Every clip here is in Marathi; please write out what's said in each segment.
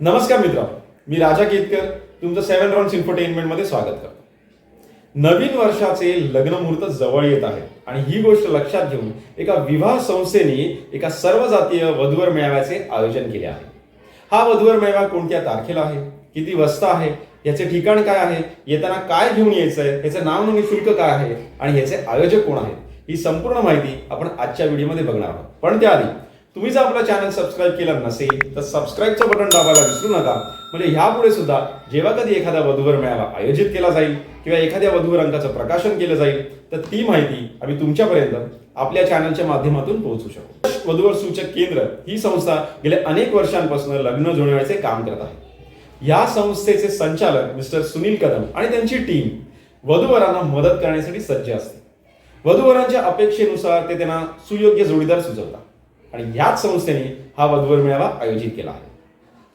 नमस्कार मित्र मी राजा केतकर तुमचं सेव्हन राऊंड इन्फोटेनमेंटमध्ये स्वागत करतो. नवीन वर्षाचे लग्न मुहूर्त जवळ येत आहे आणि ही गोष्ट लक्षात घेऊन एका विवाह संस्थेने एका सर्व जातीय वधूवर मेळाव्याचे आयोजन केले आहे. हा वधूवर मेळावा कोणत्या तारखेला आहे? किती वाजता आहे? याचे ठिकाण काय आहे? येताना काय घेऊन यायचं आहे याचं नाव नोंदणी शुल्क काय आहे? आणि याचे आयोजक कोण आहेत? ही संपूर्ण माहिती आपण आजच्या व्हिडिओमध्ये बघणार आहोत. पण त्याआधी तुम्ही जर आपला चॅनल सबस्क्राईब केला नसेल तर सबस्क्राईबचं बटन दाबायला विसरू नका. म्हणजे ह्यापुढे सुद्धा जेव्हा कधी एखादा वधूवर मेळावा आयोजित केला जाईल किंवा एखाद्या वधूवर अंकाचं प्रकाशन केलं जाईल तर ती माहिती आम्ही तुमच्यापर्यंत आपल्या चॅनलच्या माध्यमातून पोहोचू शकतो वधूवर सूचक केंद्र ही संस्था गेल्या अनेक वर्षांपासून लग्न जुळवण्याचे काम करत आहे. या संस्थेचे संचालक मिस्टर सुनील कदम आणि त्यांची टीम वधूवरांना मदत करण्यासाठी सज्ज असते. वधूवरांच्या अपेक्षेनुसार ते त्यांना सुयोग्य जोडीदार सुचवतात. आणि ह्याच संस्थेने हा वधूवर मेळावा आयोजित केला आहे.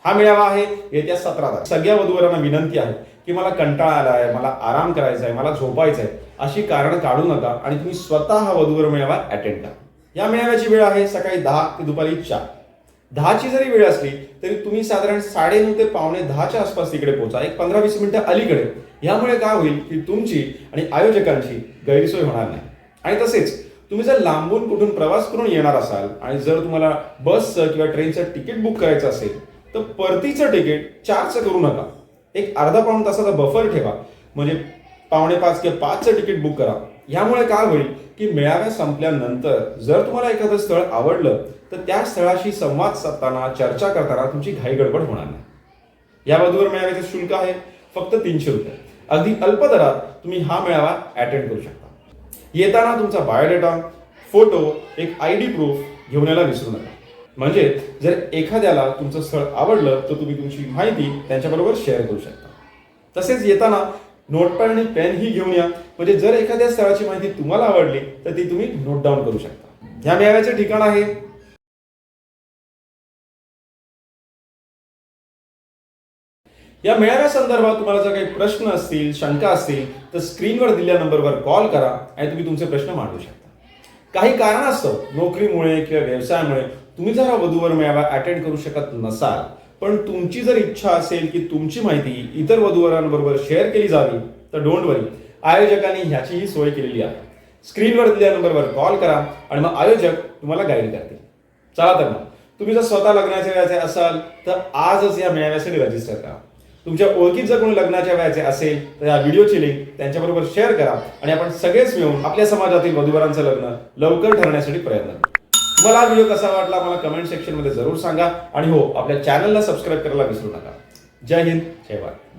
हा मेळावा आहे येत्या सतरा तारीख. सगळ्या वधूवरांना विनंती आहे की मला कंटाळा आला आहे मला आराम करायचा आहे मला झोपायचं आहे अशी कारण काढू नका आणि तुम्ही स्वतः हा वधूवर मेळावा अटेंड करा. या मेळाव्याची वेळ आहे सकाळी दहा ते दुपारी चार. दहाची जरी वेळ असली तरी तुम्ही साधारण साडेनऊ ते पावणे दहाच्या आसपास तिकडे पोहोचा. एक पंधरा वीस मिनिटं अलीकडे. यामुळे काय होईल की तुमची आणि आयोजकांची गैरसोय होणार नाही. आणि तसेच तुम्ही जर लांबून कुठून प्रवास करून येणार असाल आणि जर तुम्हाला बसचं किंवा ट्रेनचं तिकीट बुक करायचं असेल तर परतीचं तिकीट चारचं करू नका. एक अर्धा पाऊण तासाचा बफर ठेवा. म्हणजे पावणे पाच किंवा पाचचं तिकीट बुक करा. यामुळे काय होईल की मेळाव्या संपल्यानंतर जर तुम्हाला एखादं स्थळ आवडलं तर त्या स्थळाशी संवाद साधताना चर्चा करताना तुमची घाई गडबड होणार नाही. याबद्दल मेळाव्याचे शुल्क आहे फक्त तीनशे रुपये. अगदी अल्प दरात तुम्ही हा मेळावा अटेंड करू शकता. येताना तुमचा बायोडेटा फोटो एक आय डी प्रूफ घेऊन यायला विसरू नका. म्हणजे जर एखाद्याला तुमचं स्थळ आवडलं तर तुम्ही तुमची माहिती त्यांच्याबरोबर शेअर करू शकता. तसेच येताना नोटपॅड आणि पेन ही घेऊन या. म्हणजे जर एखाद्या स्थळाची माहिती तुम्हाला आवडली तर ती तुम्ही नोट डाऊन करू शकता. ह्या मेळाव्याचे ठिकाण आहे या मेळाव्या संदर्भात तुम्हाला जर काही प्रश्न असतील शंका असतील तर स्क्रीनवर दिलेल्या नंबरवर कॉल करा आणि तुम्ही तुमचे प्रश्न मांडू शकता. काही कारणास्तव नोकरीमुळे किंवा व्यवसायामुळे तुम्ही जर हा वधूवर मेळावा अटेंड करू शकत नसाल पण तुमची जर इच्छा असेल की तुमची माहिती इतर वधूवरांबरोबर शेअर केली जावी तर डोंट वरी आयोजकांनी ह्याचीही सोय केलेली आहे. स्क्रीनवर दिलेल्या नंबरवर कॉल करा आणि मग आयोजक तुम्हाला गाईड करतील. चला तर मग तुम्ही जर स्वतः लग्नाचे व्यायचे असाल तर आजच या मेळाव्यासाठी रजिस्टर करा. तुमच्या ओळखीत जर कोणी लग्नाच्या वयाचे असेल तर या व्हिडिओची लिंक त्यांच्याबरोबर शेअर करा आणि आपण सगळेच मिळून आपल्या समाजातील वधूवरांचं लग्न लवकर ठरण्यासाठी प्रयत्न करू. तुम्हाला हा व्हिडिओ कसा वाटला मला कमेंट सेक्शनमध्ये जरूर सांगा आणि हो आपल्या चॅनलला सबस्क्राईब करायला विसरू नका. जय हिंद जय भारत.